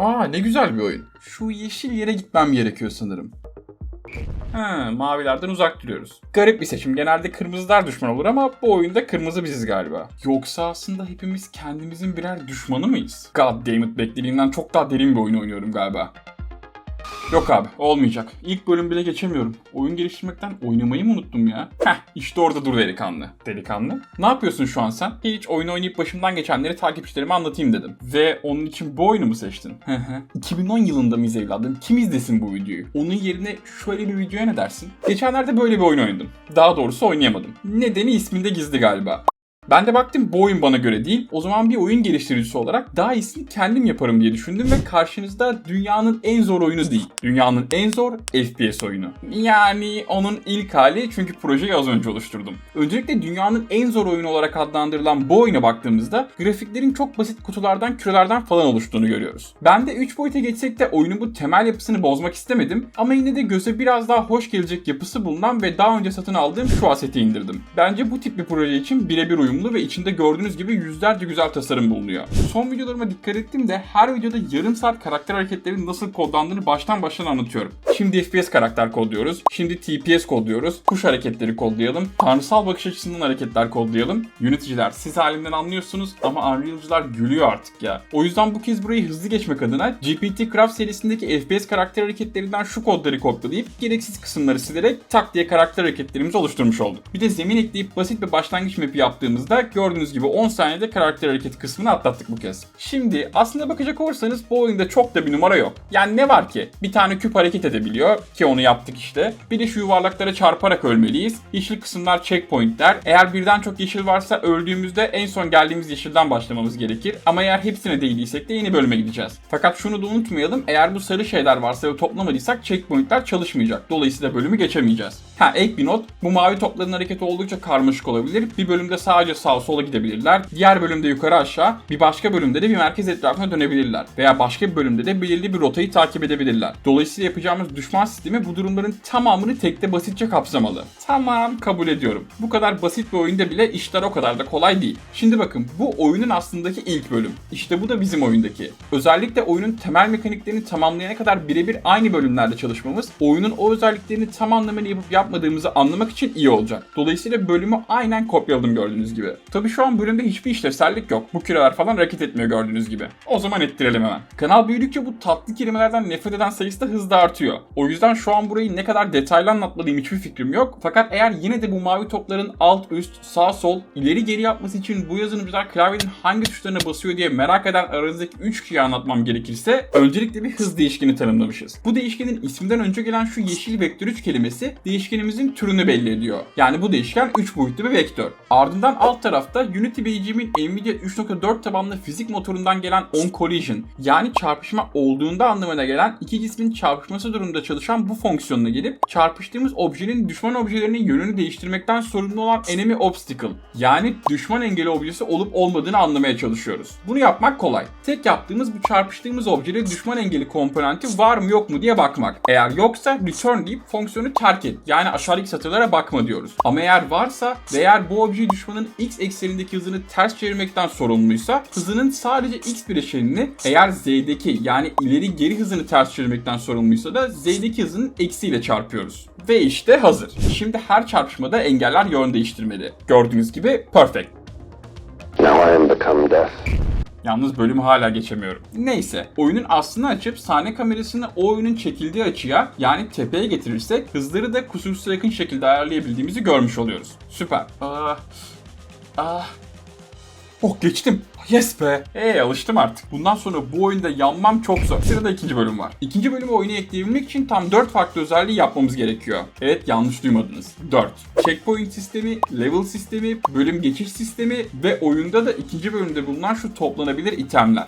Aa ne güzel bir oyun. Şu yeşil yere gitmem gerekiyor sanırım. Ha, mavilerden uzak duruyoruz. Garip bir seçim. Genelde kırmızılar düşman olur ama bu oyunda kırmızı biziz galiba. Yoksa aslında hepimiz kendimizin birer düşmanı mıyız? God damn it beklediğimden çok daha derin bir oyun oynuyorum galiba. Yok abi olmayacak. İlk bölüm bile geçemiyorum. Oyun geliştirmekten oynamayı mı unuttum ya? Heh işte orada dur delikanlı. Delikanlı? Ne yapıyorsun şu an sen? Hiç oyun oynayıp başımdan geçenleri takipçilerime anlatayım dedim. Ve onun için bu oyunu mu seçtin? Hı hı. 2010 yılında mıyız evladım? Kim izlesin bu videoyu? Onun yerine şöyle bir videoya ne dersin? Geçenlerde böyle bir oyun oynadım. Daha doğrusu oynayamadım. Nedeni isminde gizli galiba. Ben de baktım bu oyun bana göre değil. O zaman bir oyun geliştiricisi olarak daha iyisini kendim yaparım diye düşündüm ve karşınızda dünyanın en zor oyunu değil. Dünyanın en zor FPS oyunu. Yani onun ilk hali çünkü projeyi az önce oluşturdum. Öncelikle dünyanın en zor oyunu olarak adlandırılan bu oyuna baktığımızda grafiklerin çok basit kutulardan, kürelerden falan oluştuğunu görüyoruz. Ben de 3 boyuta geçsek de oyunun bu temel yapısını bozmak istemedim ama yine de göze biraz daha hoş gelecek yapısı bulunan ve daha önce satın aldığım şu aseti indirdim. Bence bu tip bir proje için birebir uyumlu ve içinde gördüğünüz gibi yüzlerce güzel tasarım bulunuyor. Son videolarıma dikkat ettim de her videoda yarım saat karakter hareketlerinin nasıl kodlandığını baştan baştan anlatıyorum. Şimdi FPS karakter kodluyoruz. Şimdi TPS kodluyoruz. Kuş hareketleri kodlayalım. Tanrısal bakış açısından hareketler kodlayalım. Yöneticiler siz halinden anlıyorsunuz ama Unreal'cılar gülüyor artık ya. O yüzden bu kez burayı hızlı geçmek adına GPT Craft serisindeki FPS karakter hareketlerinden şu kodları kopyalayıp gereksiz kısımları silerek tak diye karakter hareketlerimizi oluşturmuş olduk. Bir de zemin ekleyip basit bir başlangıç map'i yaptığımızda gördüğünüz gibi 10 saniyede karakter hareket kısmını atlattık bu kez. Şimdi aslında bakacak olursanız bu oyunda çok da bir numara yok. Yani ne var ki? Bir tane küp hareket edebiliyor ki onu yaptık işte. Bir de şu yuvarlaklara çarparak ölmeliyiz. Yeşil kısımlar checkpointler. Eğer birden çok yeşil varsa öldüğümüzde en son geldiğimiz yeşilden başlamamız gerekir. Ama eğer hepsine değdiysek de yeni bölüme gideceğiz. Fakat şunu da unutmayalım. Eğer bu sarı şeyler varsa ve toplamadıysak checkpointler çalışmayacak. Dolayısıyla bölümü geçemeyeceğiz. Ha ek bir not. Bu mavi topların hareketi oldukça karmaşık olabilir. Bir bölümde sadece sağ sola gidebilirler. Diğer bölümde yukarı aşağı. Bir başka bölümde de bir merkez etrafına dönebilirler. Veya başka bir bölümde de belirli bir rotayı takip edebilirler. Dolayısıyla yapacağımız düşman sistemi bu durumların tamamını tekte basitçe kapsamalı. Tamam kabul ediyorum. Bu kadar basit bir oyunda bile işler o kadar da kolay değil. Şimdi bakın bu oyunun aslındaki ilk bölüm. İşte bu da bizim oyundaki. Özellikle oyunun temel mekaniklerini tamamlayana kadar birebir aynı bölümlerde çalışmamız oyunun o özelliklerini tam anlamıyla yapıp yapmadığımızı anlamak için iyi olacak. Dolayısıyla bölümü aynen kopyaladım gördüğünüz gibi. Tabi şu an bölümde hiçbir işlevsellik yok. Bu küreler falan hareket etmiyor gördüğünüz gibi. O zaman ettirelim hemen. Kanal büyüdükçe bu tatlı kelimelerden nefret eden sayısı da hızla artıyor. O yüzden şu an burayı ne kadar detaylı anlatmalıyım hiçbir fikrim yok. Fakat eğer yine de bu mavi topların alt üst, sağ sol, ileri geri yapması için bu yazılımcılar klavyenin hangi tuşlarına basıyor diye merak eden aranızdaki 3 kişiyi anlatmam gerekirse öncelikle bir hız değişkeni tanımlamışız. Bu değişkenin isminden önce gelen şu yeşil vektör 3 kelimesi değişkenimizin türünü belli ediyor. Yani bu değişken 3 boyutlu bir vektör. Ardından alt tarafta Unity BGM'in Nvidia 3.4 tabanlı fizik motorundan gelen on collision yani çarpışma olduğunda anlamına gelen iki cismin çarpışması durumunda çalışan bu fonksiyonuna gelip çarpıştığımız objenin düşman objelerinin yönünü değiştirmekten sorumlu olan enemy obstacle yani düşman engeli objesi olup olmadığını anlamaya çalışıyoruz. Bunu yapmak kolay. Tek yaptığımız bu çarpıştığımız objede düşman engeli komponenti var mı yok mu diye bakmak. Eğer yoksa return deyip fonksiyonu terk et. Yani aşağıdaki satırlara bakma diyoruz. Ama eğer varsa ve eğer bu obje düşmanın x eksenindeki hızını ters çevirmekten sorumluysa hızının sadece x bileşenini eğer z'deki yani ileri geri hızını ters çevirmekten sorumluysa da z'deki hızının eksiyle çarpıyoruz. Ve işte hazır. Şimdi her çarpışmada engeller yön değiştirmeli. Gördüğünüz gibi perfect. Now I am become death. Yalnız bölümü hala geçemiyorum. Neyse, oyunun aslını açıp sahne kamerasını o oyunun çekildiği açıya yani tepeye getirirsek hızları da kusursuz yakın şekilde ayarlayabildiğimizi görmüş oluyoruz. Süper. Ah. Ah. Oh geçtim. Yes be. Hey alıştım artık. Bundan sonra bu oyunda yanmam çok zor. Sırada ikinci bölüm var. İkinci bölümü oyuna ekleyebilmek için tam 4 farklı özelliği yapmamız gerekiyor. Evet yanlış duymadınız. 4. Checkpoint sistemi, level sistemi, bölüm geçiş sistemi ve oyunda da ikinci bölümde bulunan şu toplanabilir itemler.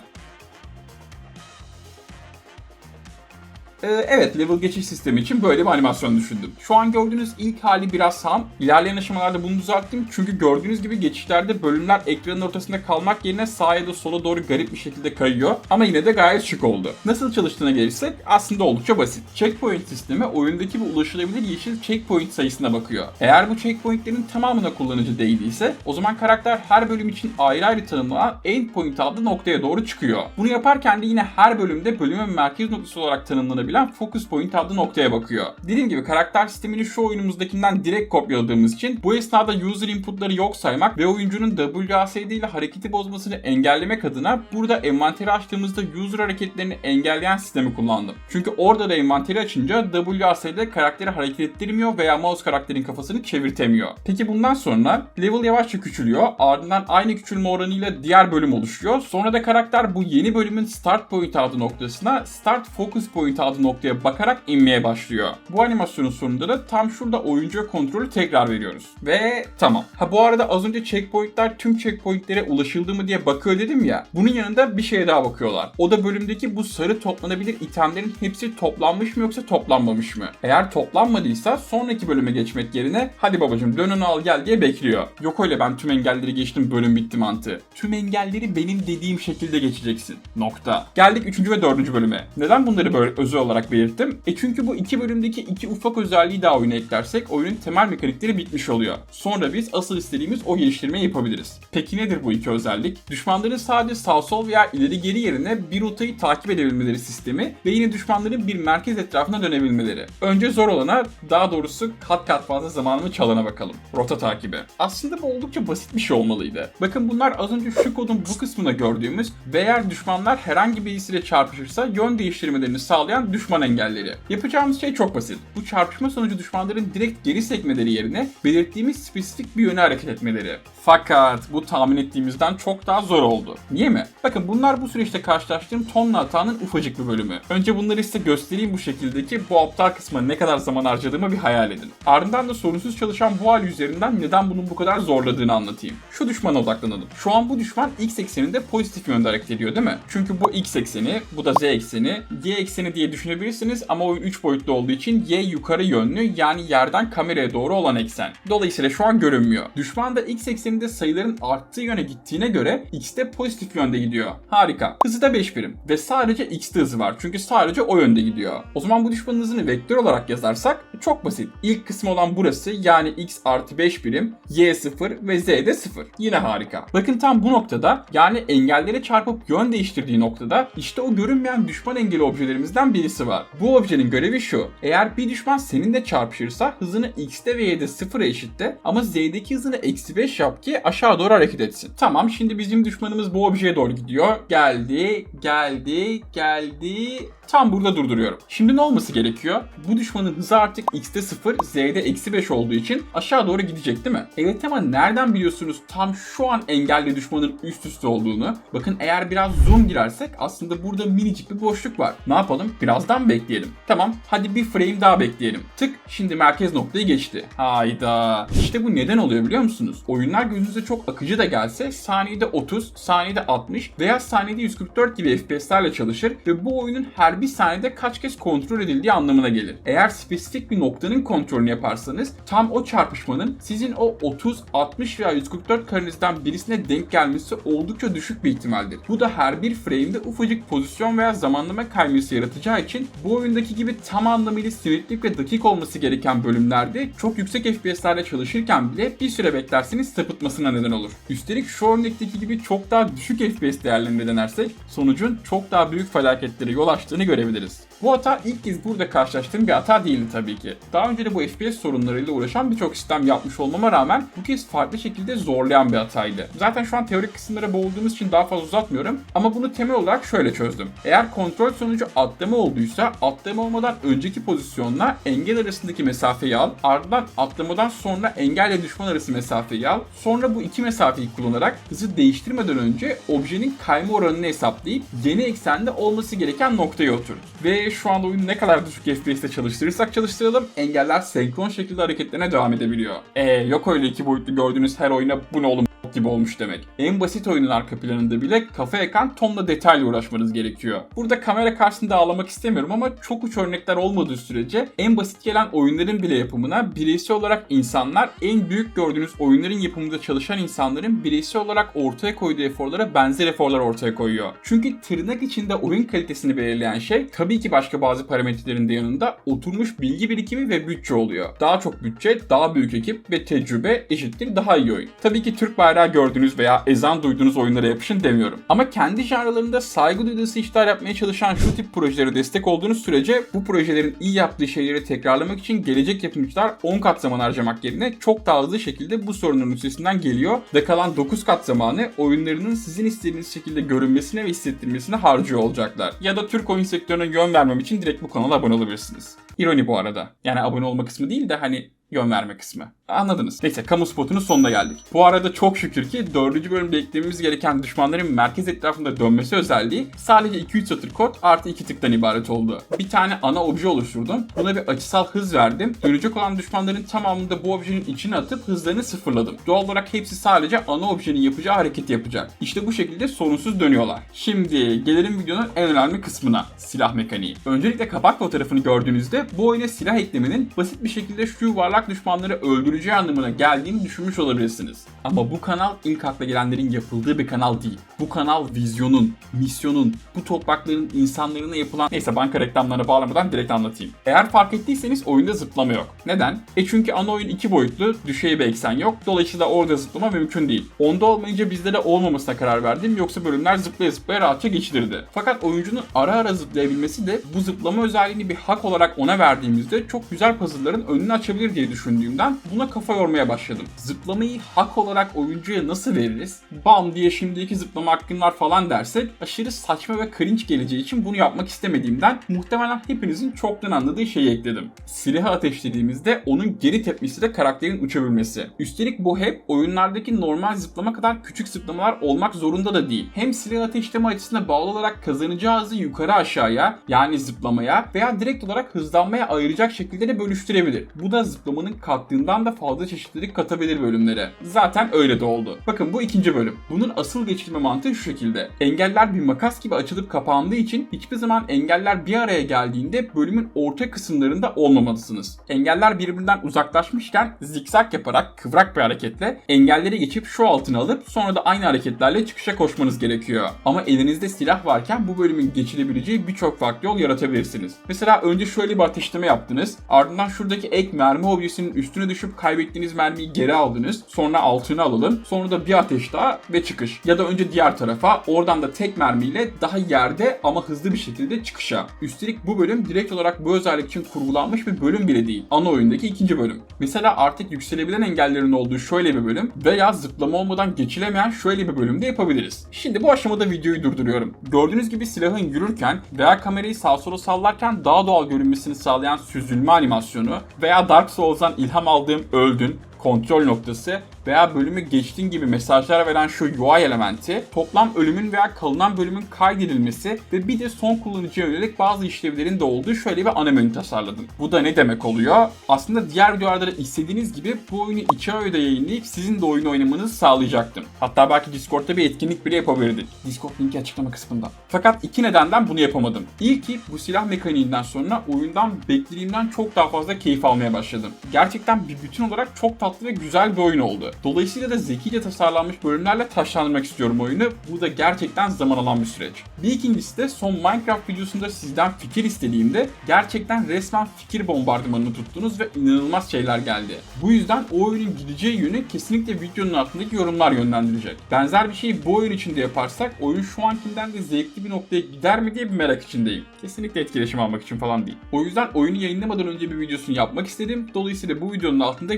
Ee, evet level geçiş sistemi için böyle bir animasyon düşündüm. Şu an gördüğünüz ilk hali biraz ham. İlerleyen aşamalarda bunu düzelttim. Çünkü gördüğünüz gibi geçişlerde bölümler ekranın ortasında kalmak yerine sağa ya da sola doğru garip bir şekilde kayıyor. Ama yine de gayet şık oldu. Nasıl çalıştığına gelirsek aslında oldukça basit. Checkpoint sistemi oyundaki bu ulaşılabilir yeşil checkpoint sayısına bakıyor. Eğer bu checkpointlerin tamamına kullanıcı değildiyse o zaman karakter her bölüm için ayrı ayrı tanımlanan endpoint adlı noktaya doğru çıkıyor. Bunu yaparken de yine her bölümde bölümün merkez noktası olarak tanımlanabilen focus point adlı noktaya bakıyor. Dediğim gibi karakter sistemini şu oyunumuzdakinden direkt kopyaladığımız için bu esnada user inputları yok saymak ve oyuncunun WASD ile hareketi bozmasını engellemek adına burada envanteri açtığımızda user hareketlerini engelleyen sistemi kullandım. Çünkü orada da envanteri açınca WASD karakteri hareket ettirmiyor veya mouse karakterin kafasını çevirtemiyor. Peki bundan sonra level yavaşça küçülüyor. Ardından aynı küçülme oranıyla diğer bölüm oluşuyor. Sonra da karakter bu yeni bölümün start point adı noktasına start focus point noktaya bakarak inmeye başlıyor. Bu animasyonun sonunda da tam şurada oyuncuya kontrolü tekrar veriyoruz. Ve tamam. Ha bu arada az önce checkpointler tüm checkpointlere ulaşıldı mı diye bakıyor dedim ya. Bunun yanında bir şeye daha bakıyorlar. O da bölümdeki bu sarı toplanabilir itemlerin hepsi toplanmış mı yoksa toplanmamış mı? Eğer toplanmadıysa sonraki bölüme geçmek yerine hadi babacım dön onu al gel diye bekliyor. Yok öyle ben tüm engelleri geçtim bölüm bitti mantığı. Tüm engelleri benim dediğim şekilde geçeceksin. Nokta. Geldik 3. ve 4. bölüme. Neden bunları böyle özel olarak belirttim? E çünkü bu iki bölümdeki iki ufak özelliği daha oyuna eklersek oyunun temel mekanikleri bitmiş oluyor. Sonra biz asıl istediğimiz o geliştirmeyi yapabiliriz. Peki nedir bu iki özellik? Düşmanların sadece sağ sol veya ileri geri yerine bir rotayı takip edebilmeleri sistemi ve yine düşmanların bir merkez etrafına dönebilmeleri. Önce zor olana, daha doğrusu kat kat fazla zamanımı çalana bakalım. Rota takibi. Aslında bu oldukça basit bir şey olmalıydı. Bakın bunlar az önce şu kodun bu kısmına gördüğümüz ve eğer düşmanlar herhangi birisiyle çarpışırsa yön değiştirmelerini sağlayan düşman engelleri. Yapacağımız şey çok basit. Bu çarpışma sonucu düşmanların direkt geri sekmeleri yerine belirttiğimiz spesifik bir yöne hareket etmeleri. Fakat bu tahmin ettiğimizden çok daha zor oldu. Niye mi? Bakın bunlar bu süreçte karşılaştığım tonla hatanın ufacık bir bölümü. Önce bunları size göstereyim bu şekilde ki bu aptal kısma ne kadar zaman harcadığımı bir hayal edin. Ardından da sorunsuz çalışan bu hal üzerinden neden bunun bu kadar zorladığını anlatayım. Şu düşmana odaklanalım. Şu an bu düşman x ekseninde pozitif yönde hareket ediyor değil mi? Çünkü bu x ekseni, bu da z ekseni, y ekseni diye düşünebilirsiniz ama oyun 3 boyutlu olduğu için y yukarı yönlü yani yerden kameraya doğru olan eksen. Dolayısıyla şu an görünmüyor. Düşman da x ekseninde sayıların arttığı yöne gittiğine göre x de pozitif yönde gidiyor. Harika. Hızı da 5 birim ve sadece x'te hızı var çünkü sadece o yönde gidiyor. O zaman bu düşmanın hızını vektör olarak yazarsak çok basit. İlk kısmı olan burası yani x artı 5 birim, y 0 ve z de 0. Yine harika. Bakın tam bu noktada yani engellere çarpıp yön değiştirdiği noktada işte o görünmeyen düşman engeli objelerimizden birisi var. Bu objenin görevi şu. Eğer bir düşman seninle çarpışırsa hızını x'te ve y'de 0'a eşitle ama z'deki hızını eksi 5 yap ki aşağı doğru hareket etsin. Tamam şimdi bizim düşmanımız bu objeye doğru gidiyor. Geldi, geldi, geldi. Tam burada durduruyorum. Şimdi ne olması gerekiyor? Bu düşmanın hızı artık x'te 0, z'de eksi 5 olduğu için aşağı doğru gidecek değil mi? Evet ama nereden biliyorsunuz tam şu an engelli düşmanın üst üste olduğunu? Bakın eğer biraz zoom girersek aslında burada minicik bir boşluk var. Ne yapalım? Birazdan bekleyelim. Tamam hadi bir frame daha bekleyelim. Tık şimdi merkez noktayı geçti. Hayda. İşte bu neden oluyor biliyor musunuz? Oyunlar gözünüze çok akıcı da gelse saniyede 30, saniyede 60 veya saniyede 144 gibi FPS'lerle çalışır ve bu oyunun her bir saniyede kaç kez kontrol edildiği anlamına gelir. Eğer spesifik bir noktanın kontrolünü yaparsanız tam o çarpışmanın sizin o 30, 60 veya 144 karenizden birisine denk gelmesi oldukça düşük bir ihtimaldir. Bu da her bir frame'de ufacık pozisyon veya zamanlama kayması yaratacağı için bu oyundaki gibi tam anlamıyla simetrik ve dakik olması gereken bölümlerde çok yüksek FPS'lerle çalışırken bile bir süre beklerseniz sapıtmasına neden olur. Üstelik şu örnekteki gibi çok daha düşük FPS değerlerinde denersek sonucun çok daha büyük felaketlere yol açtığını görebiliriz. Bu hata ilk kez burada karşılaştığım bir hata değildi tabii ki. Daha önce de bu FPS sorunlarıyla uğraşan birçok sistem yapmış olmama rağmen bu kez farklı şekilde zorlayan bir hataydı. Zaten şu an teorik kısımlara boğulduğumuz için daha fazla uzatmıyorum ama bunu temel olarak şöyle çözdüm. Eğer kontrol sonucu atlama olduysa atlama olmadan önceki pozisyonla engel arasındaki mesafeyi al, ardından atlamadan sonra engelle düşman arası mesafeyi al, sonra bu iki mesafeyi kullanarak hızı değiştirmeden önce objenin kayma oranını hesaplayıp yeni eksende olması gereken noktaya oturt. Ve şu anda oyunu ne kadar düşük FPS'te çalıştırırsak çalıştıralım engeller senkron şekilde hareketlerine devam edebiliyor. Eee yok öyle iki boyutlu gördüğünüz her oyuna bu ne oğlum gibi olmuş demek. En basit oyunun arka planında bile kafa yakan tonla detayla uğraşmanız gerekiyor. Burada kamera karşısında ağlamak istemiyorum ama çok uç örnekler olmadığı sürece en basit gelen oyunların bile yapımına bireysel olarak insanlar en büyük gördüğünüz oyunların yapımında çalışan insanların bireysel olarak ortaya koyduğu eforlara benzer eforlar ortaya koyuyor. Çünkü tırnak içinde oyun kalitesini belirleyen şey tabii ki başka bazı parametrelerin de yanında oturmuş bilgi birikimi ve bütçe oluyor. Daha çok bütçe, daha büyük ekip ve tecrübe eşittir daha iyi oyun. Tabii ki Türk bayrağı gördüğünüz veya ezan duyduğunuz oyunlara yapışın demiyorum. Ama kendi janralarında saygı duyduğunuz işler yapmaya çalışan şu tip projelere destek olduğunuz sürece bu projelerin iyi yaptığı şeyleri tekrarlamak için gelecek yapımcılar 10 kat zaman harcamak yerine çok daha hızlı şekilde bu sorunun üstesinden geliyor ve kalan 9 kat zamanı oyunlarının sizin istediğiniz şekilde görünmesine ve hissettirmesine harcıyor olacaklar. Ya da Türk oyun sektörüne yön vermem için direkt bu kanala abone olabilirsiniz. İroni bu arada. Yani abone olma kısmı değil de hani yön verme kısmı. Anladınız. Neyse kamu spotunun sonuna geldik. Bu arada çok şükür ki 4. bölümde eklememiz gereken düşmanların merkez etrafında dönmesi özelliği sadece 2-3 satır kod artı 2 tıktan ibaret oldu. Bir tane ana obje oluşturdum. Buna bir açısal hız verdim. Dönecek olan düşmanların tamamını da bu objenin içine atıp hızlarını sıfırladım. Doğal olarak hepsi sadece ana objenin yapacağı hareketi yapacak. İşte bu şekilde sorunsuz dönüyorlar. Şimdi gelelim videonun en önemli kısmına. Silah mekaniği. Öncelikle kapak fotoğrafını gördüğünüzde bu oyuna silah eklemenin basit bir şekilde şu yuvarlak düşmanları öldüreceği anlamına geldiğini düşünmüş olabilirsiniz. Ama bu kanal ilk akla gelenlerin yapıldığı bir kanal değil. Bu kanal vizyonun, misyonun, bu toprakların insanlarına yapılan... Neyse banka reklamlarına bağlamadan direkt anlatayım. Eğer fark ettiyseniz oyunda zıplama yok. Neden? E çünkü ana oyun iki boyutlu, düşey bir eksen yok. Dolayısıyla orada zıplama mümkün değil. Onda olmayınca bizde de olmamasına karar verdim. Yoksa bölümler zıplaya zıplaya rahatça geçilirdi. Fakat oyuncunun ara ara zıplayabilmesi de bu zıplama özelliğini bir hak olarak ona verdiğimizde çok güzel puzzle'ların önünü açabilir diye düşündüğümden buna kafa yormaya başladım. Zıplamayı hak olarak oyuncuya nasıl veririz? Bam diye şimdiki zıplama hakkın var falan dersek aşırı saçma ve cringe geleceği için bunu yapmak istemediğimden muhtemelen hepinizin çoktan anladığı şeyi ekledim. Silahı ateşlediğimizde onun geri tepmesiyle karakterin uçabilmesi. Üstelik bu hep oyunlardaki normal zıplama kadar küçük zıplamalar olmak zorunda da değil. Hem silah ateşleme açısına bağlı olarak kazanacağı hızı yukarı aşağıya yani zıplamaya veya direkt olarak hızlanmaya ayıracak şekilde de bölüştürebilir. Bu da zıplamanın kattığından da fazla çeşitlilik katabilir bölümlere. Zaten öyle de oldu. Bakın bu ikinci bölüm. Bunun asıl geçilme mantığı şu şekilde. Engeller bir makas gibi açılıp kapandığı için hiçbir zaman engeller bir araya geldiğinde bölümün orta kısımlarında olmamalısınız. Engeller birbirinden uzaklaşmışken zikzak yaparak kıvrak bir hareketle engelleri geçip şu altına alıp sonra da aynı hareketlerle çıkışa koşmanız gerekiyor. Ama elinizde silah varken bu bölümün geçilebileceği birçok farklı yol yaratabilirsiniz. Mesela önce şöyle bir ateşleme yaptınız. Ardından şuradaki ek mermi objesinin üstüne düşüp kaybettiğiniz mermiyi geri aldınız. Sonra altına alalım. Sonra da bir ateş daha ve çıkış. Ya da önce diğer tarafa oradan da tek mermiyle daha yerde ama hızlı bir şekilde çıkışa. Üstelik bu bölüm direkt olarak bu özellik için kurgulanmış bir bölüm bile değil. Ana oyundaki ikinci bölüm. Mesela artık yükselebilen engellerin olduğu şöyle bir bölüm veya zıplama olmadan geçilemeyen şöyle bir bölüm de yapabiliriz. Şimdi bu aşamada videoyu durduruyorum. Gördüğünüz gibi silahın yürürken veya kamerayı sağa sola sallarken daha doğal görünmesini sağlayan süzülme animasyonu veya Dark Souls'dan ilham aldığım öldün, kontrol noktası veya bölümü geçtiğin gibi mesajlar veren şu UI elementi toplam ölümün veya kalınan bölümün kaydedilmesi ve bir de son kullanıcıya yönelik bazı işlevlerin de olduğu şöyle bir ana menü tasarladım. Bu da ne demek oluyor? Aslında diğer videolarda da istediğiniz gibi bu oyunu iki ayda yayınlayıp sizin de oyun oynamanızı sağlayacaktım. Hatta belki Discord'da bir etkinlik bile yapabilirdik. Discord linki açıklama kısmında. Fakat iki nedenden bunu yapamadım. İlki bu silah mekaniğinden sonra oyundan beklediğimden çok daha fazla keyif almaya başladım. Gerçekten bir bütün olarak çok tatlı ve güzel bir oyun oldu. Dolayısıyla da zekice tasarlanmış bölümlerle taşlandırmak istiyorum oyunu. Bu da gerçekten zaman alan bir süreç. Bir ikincisi de son Minecraft videosunda sizden fikir istediğimde gerçekten resmen fikir bombardımanını tuttunuz ve inanılmaz şeyler geldi. Bu yüzden o oyunun gideceği yönü kesinlikle videonun altındaki yorumlar yönlendirecek. Benzer bir şeyi bu oyun için de yaparsak oyun şu ankinden de zevkli bir noktaya gider mi diye bir merak içindeyim. Kesinlikle etkileşim almak için falan değil. O yüzden oyunu yayınlamadan önce bir videosunu yapmak istedim. Dolayısıyla bu videonun altında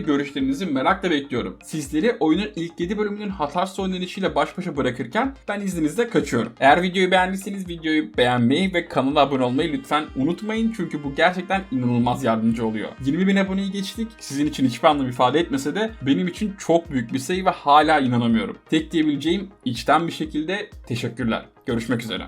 görüşlerinizi merakla bekliyorum. Sizleri oyunun ilk 7 bölümünün hatarsız oynanışıyla baş başa bırakırken ben izninizle kaçıyorum. Eğer videoyu beğendiyseniz videoyu beğenmeyi ve kanala abone olmayı lütfen unutmayın çünkü bu gerçekten inanılmaz yardımcı oluyor. 20 bin aboneyi geçtik. Sizin için hiçbir anlam ifade etmese de benim için çok büyük bir sayı ve hala inanamıyorum. Tek diyebileceğim içten bir şekilde teşekkürler. Görüşmek üzere.